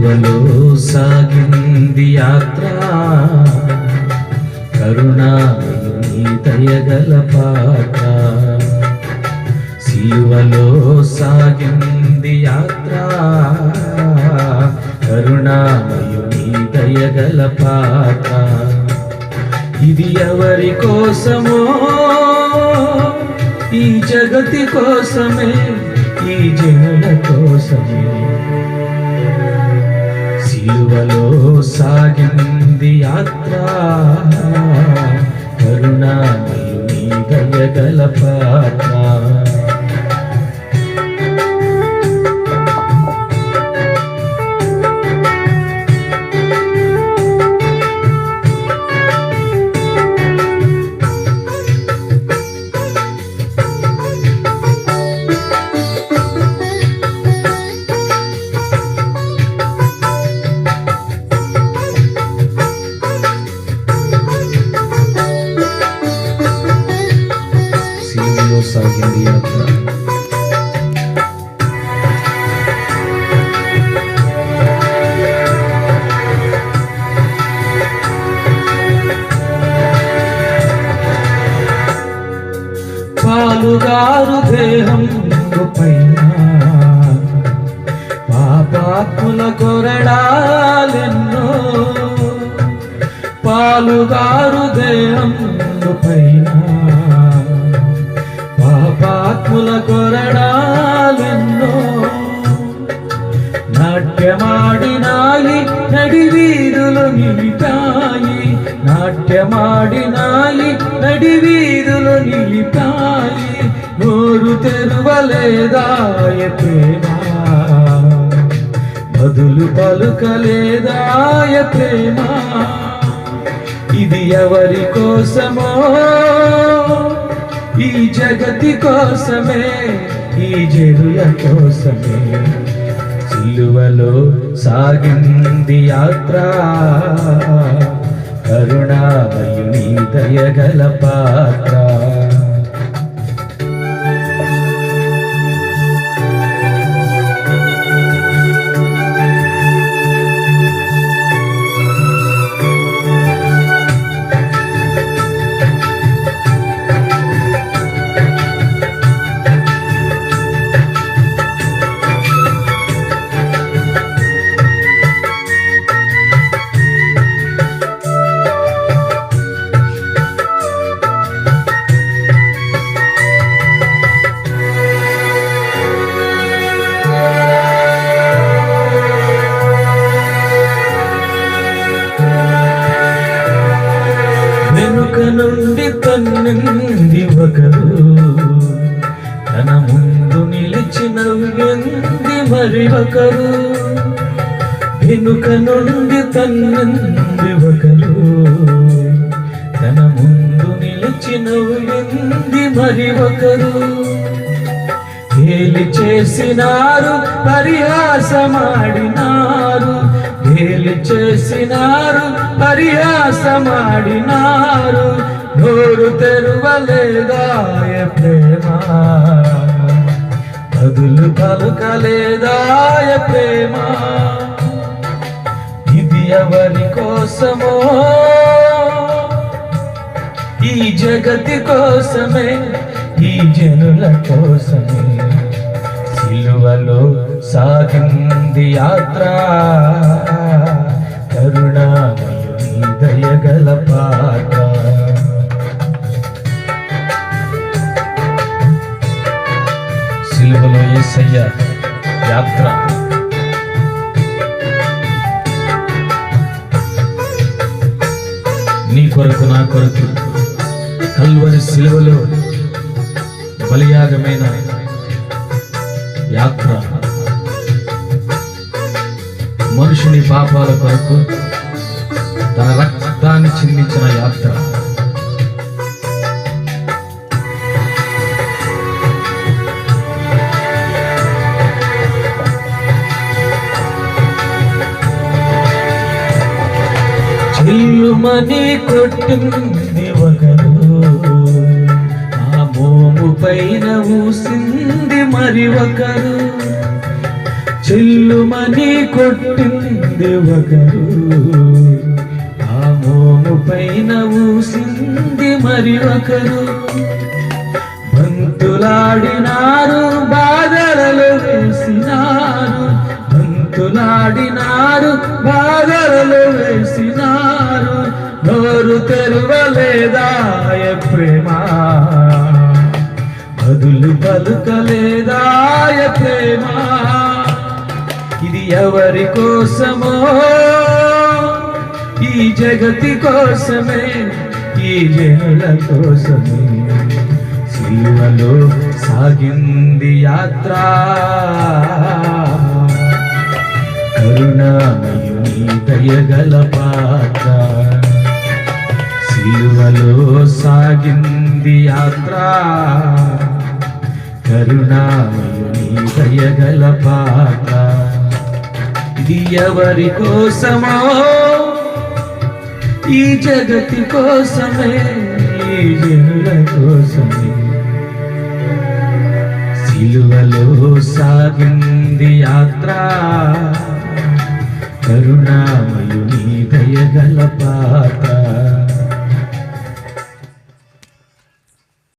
విలువలో సాగింది యాత్ర. కరుణామయుని దయగల పాత్ర. సాగింది యాత్ర. కరుణామయుని దయగల పాత్ర. ఇది ఎవరి కోసమో? ఈ జగతి కోసమే ఈ జనుల కోసమే. సిలువలో సాగింది యాత్ర. కరుణామయుని దయగల పాత్ర. యాత్ర పాలుగారు దేహం పైన పాపాత్ముల కొరడాలెన్నో. పాలుగారు దేహం పైన పాపాత్ముల కొరడాలెన్నో నాట్యమాడినాయి నడివీధులు నిలిపాయి. నాట్యమాడినాయి నడివీధులు నిలిపాయి. నోరు తెరువలేదాయ ప్రేమ బదులు పలుకలేదాయ ప్రేమ ఇది ఎవరి కోసమో? జగతి కోసమే ఈ జరుల కోసమే. సిలువలో సాగింది యాత్ర కరుణామయుని దయగల పాత్ర. నుండి తన్నింది ఒకరు. తన ముందు నిలిచి నవ్వింది మరి ఒకరు. వెనుక నుండి తన్నింది ఒకరు. తన ముందు నిలిచి నవ్వింది మరి ఒకరు. గేలి చేసినారు పరిహాసమాడినారు. గేలి చేసినారు పరిహాసమాడినారు. నోరు తెరువలేదాయ ప్రేమ? బదులు పలుకలేదాయ ప్రేమ? ఇది ఎవరి కోసమో? ఈ జగతి కోసమే ఈ జనుల కోసమే. సిలువలో సాగింది యాత్ర. కరుణామయుని దయగల పాత్ర. సిలువలో ఏసయ్య యాత్ర. నీ కొరకు నా కొరకు కల్వరి సిలువలో బలియాగమైన యాత్ర మనుషుని పాపాల కొరకు తన రక్తాన్ని చిందించిన యాత్ర చిల్లుమని కొట్టింది ఒకరు. ఆ మోము పైన ఊసింది మరి ఒకరు. చెల్లుమని కొట్టింది ఒకరు. ఆ మోము పైన ఊసింది మరి ఒకరు. బంతులాడినారు బాధలలో వేసినారు. బంతులాడినారు బాధలలో వేసినారు. నోరు తెరవలేదాయ ప్రేమ? నిన్ను పలుకలేదాయ ప్రేమ ఇది ఎవరి కోసమో? ఈ జగతి కోసమే ఈ జనుల కోసమే. సిలువలో సాగింది యాత్ర. కరుణామయుని దయగల పాత్ర. సిలువలో సాగింది యాత్ర. కరుణామయుని దయగల పాత్ర. ఇది ఎవరి కోసమో ఈ జగతి కోసమే. ఈ జనుల కోసమే. సిలువలో సాగింది యాత్ర. కరుణామయుని దయగల పాత్ర.